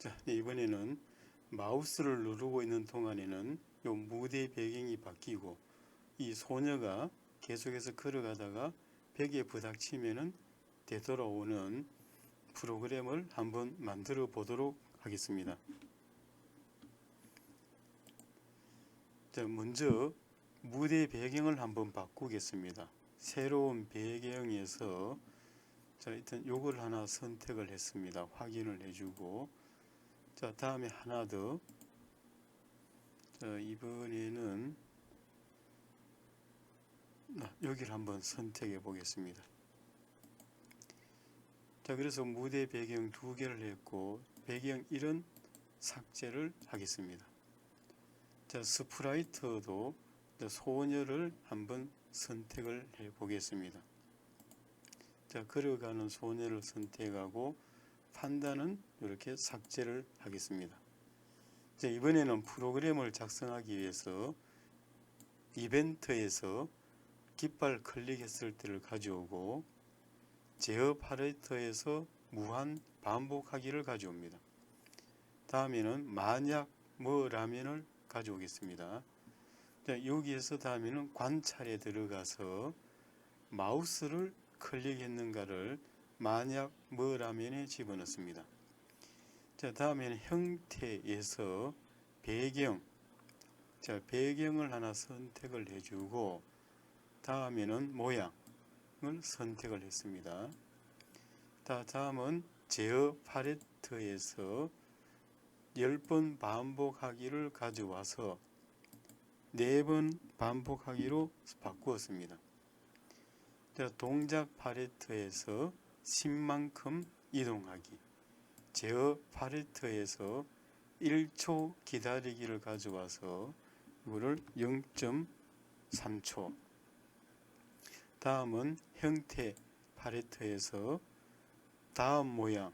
자, 이번에는 마우스를 누르고 있는 동안에는 요 무대 배경이 바뀌고 이 소녀가 계속해서 걸어가다가 벽에 부닥치면은 되돌아오는 프로그램을 한번 만들어 보도록 하겠습니다. 자, 먼저 무대 배경을 한번 바꾸겠습니다. 새로운 배경에서 자, 일단 요걸 하나 선택을 했습니다. 확인을 해주고 자, 다음에 하나 더. 자, 이번에는 아, 여기를 한번 선택해 보겠습니다. 자, 그래서 무대 배경 두 개를 했고 배경 1은 삭제를 하겠습니다. 자, 스프라이트도 자, 소녀를 한번 선택을 해 보겠습니다. 자, 걸어가는 소녀를 선택하고 판단은 이렇게 삭제를 하겠습니다. 자, 이번에는 프로그램을 작성하기 위해서 이벤트에서 깃발 클릭했을 때를 가져오고 제어 파레이터에서 무한 반복하기를 가져옵니다. 다음에는 만약 뭐라면을 가져오겠습니다. 자, 여기에서 다음에는 관찰에 들어가서 마우스를 클릭했는가를 만약 뭐라면에 집어넣습니다. 자, 다음에는 형태에서 배경. 자, 배경을 하나 선택을 해주고 다음에는 모양을 선택을 했습니다. 다 다음은 제어 팔레트에서 10번 반복하기를 가져와서 4번 반복하기로 바꾸었습니다. 자, 동작 팔레트에서 10만큼 이동하기. 제어 팔레트에서 1초 기다리기를 가져와서 이거를 0.3초. 다음은 형태 팔레트에서 다음 모양,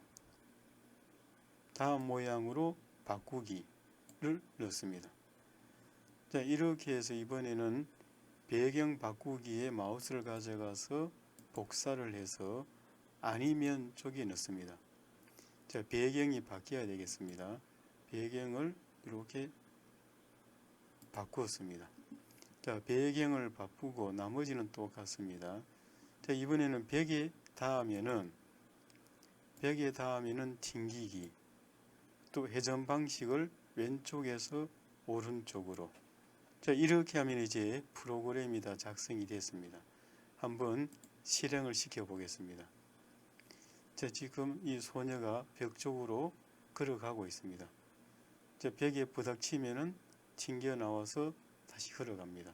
다음 모양으로 바꾸기를 넣습니다. 자, 이렇게 해서 이번에는 배경 바꾸기에 마우스를 가져가서 복사를 해서 아니면 쪽에 넣습니다. 자, 배경이 바뀌어야 되겠습니다. 배경을 이렇게 바꾸었습니다. 자, 배경을 바꾸고 나머지는 똑같습니다. 자, 이번에는 벽에 닿으면은 벽에 닿으면은 튕기기 또 회전 방식을 왼쪽에서 오른쪽으로 자, 이렇게 하면 이제 프로그램이 다 작성이 됐습니다. 한번 실행을 시켜 보겠습니다. 자, 지금 이 소녀가 벽 쪽으로 걸어가고 있습니다. 자, 벽에 부닥치면은 튕겨 나와서 다시 걸어갑니다.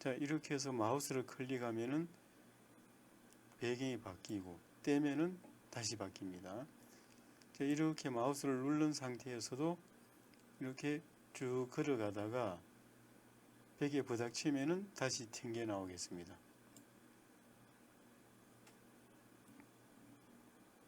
자, 이렇게 해서 마우스를 클릭하면은 배경이 바뀌고 떼면은 다시 바뀝니다. 자, 이렇게 마우스를 누른 상태에서도 이렇게 쭉 걸어가다가 벽에 부닥치면은 다시 튕겨 나오겠습니다.